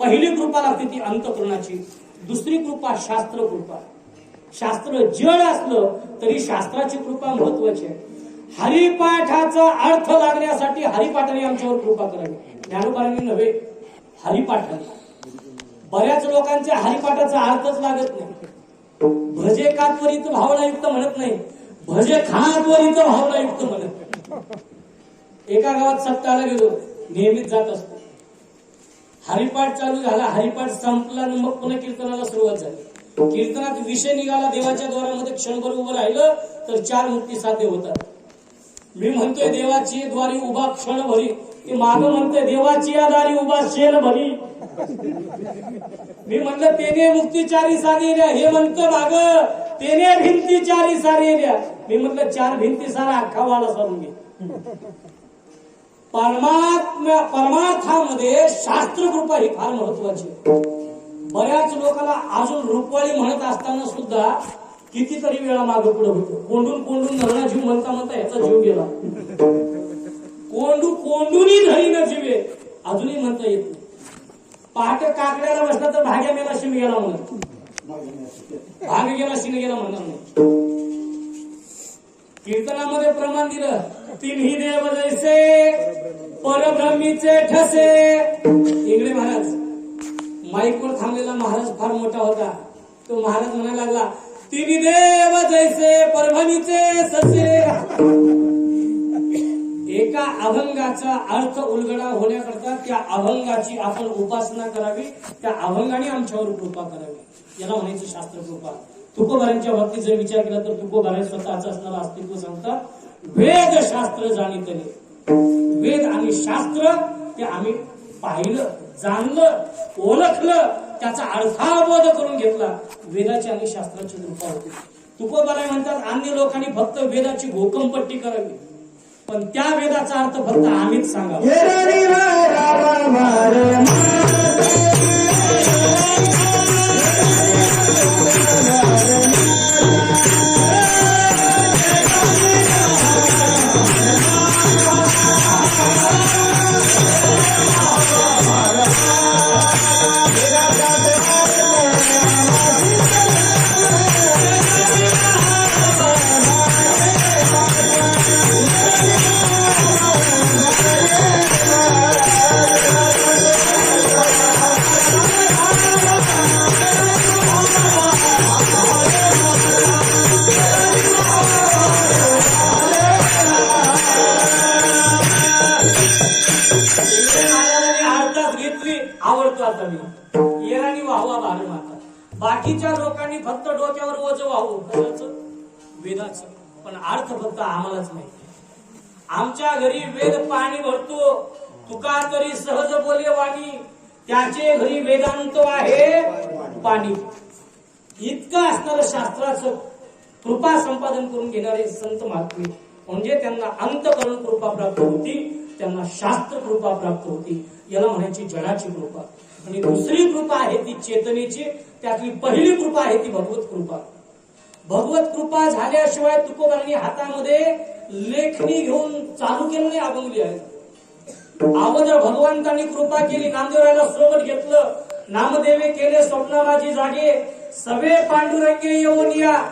पहिली कृपा लागते ती अंतकरणाची. दुसरी कृपा शास्त्र कृपा. शास्त्र जड असलं तरी शास्त्राची कृपा महत्वाची आहे. हरिपाठाचा अर्थ लागण्यासाठी हरिपाठाने आमच्यावर कृपा करावी. ज्ञानोबारांनी नव्हे हरिपाठाने. बऱ्याच लोकांचे हरिपाठाचा अर्थच लागत नाही. भजे का त्वरित भावनायुक्त म्हणत नाही. भजे खा त्वरित भावनायुक्त म्हणत नाही. एका गावात सप्ताहाला गेलो. नेहमीच जात असतो. हरिपाठ चालू झाला हरिपाठ संपला मग पुन्हा कीर्तनाला सुरुवात झाली. कीर्तनात विषय निघाला देवाच्या द्वारामध्ये क्षणभर उभं राहिलं तर चार मुक्ती साध्य होतात. मी म्हणतोय देवाची द्वारी उभा क्षण भरी. ते माग म्हणतोय देवाची या दारी उभा शेण भरी. मी म्हणलं तेने मुक्ती चारी सारेल्या हे म्हणतं माग. तेने भिंती चारी सारेल्या मी म्हटलं चार भिंती सारा अख्खा वाला सारून घे. परमात्म्या परमार्थामध्ये शास्त्र कृपा ही फार महत्वाची बऱ्याच लोकांना अजून रुपवाळी म्हणत असताना सुद्धा कितीतरी वेळा मागे पुढे होतो. कोंडून कोंडून धरणा जीव म्हणता म्हणता याचा जीव गेला. कोंडू कोंडूनही धरी न जीवे. अजूनही म्हणता येत नाही. पहाटे काकड्याला बसला तर भाग्या मेला शिम गेला म्हणत भाग गेला शिन गेला म्हणणार नाही. कीर्तनामध्ये प्रमाण दिलं. तिन्ही देव जैसे परब्रह्मीचे ठसे. इंगळे महाराज माईकवर थांबलेला महाराज फार मोठा होता. तो महाराज म्हणायला लागला तिन्ही देव जैसे परभणीचे ससे. एका अभंगाचा अर्थ उलगडा होण्याकरता त्या अभंगाची आपण उपासना करावी त्या अभंगाने आमच्यावर कृपा करावी. याला म्हणायचं शास्त्र कृपा. तुकोबारांच्या बाबतीत जर विचार केला तर तुकोबारे स्वतःचं असणारं अस्तित्व सांगतात. वेद शास्त्र जाणीतले. वेद आणि शास्त्र ते आम्ही पाहिलं जाणलं ओळखलं त्याचा अर्थाबोध करून घेतला. वेदाची आणि शास्त्राची कृपा होती. तुकोबाराय म्हणतात अन्य लोकांनी फक्त वेदाची घोकमपट्टी करावी. पण त्या वेदाचा अर्थ फक्त आम्हीच सांगावा. आवडतो आता येराणी येरानी वाहवा भार माता बाकीच्या लोकांनी फक्त डोक्यावर ओझ वाहू. कशाचं? वेदाच. पण अर्थ फक्त आम्हालाच माहिती आमच्या घरी वेद पाणी भरतो. तुका तरी सहज बोले वाणी. त्याचे घरी वेदांत आहे पाणी. इतकं असणार शास्त्राचं कृपा संपादन करून घेणारे संत महात्मे म्हणजे त्यांना अंतकरण कृपा प्राप्त होती त्यांना शास्त्र कृपा प्राप्त होती. याला म्हणायची जनाची कृपा. आणि दुसरी कृपा आहे ती चेतनेची त्यातली पहिली कृपा आहे ती भगवत कृपा. भगवत कृपा झाल्याशिवाय तुकोबारांनी हातामध्ये लेखणी घेऊन चालू केलं नाही अभंग आहे. अगोदर भगवंतांनी कृपा केली नामदेवरायला सोबत घेतलं. नामदेवे केले स्वप्ना माझी जागे. सवे पांडुरंगे येऊन या.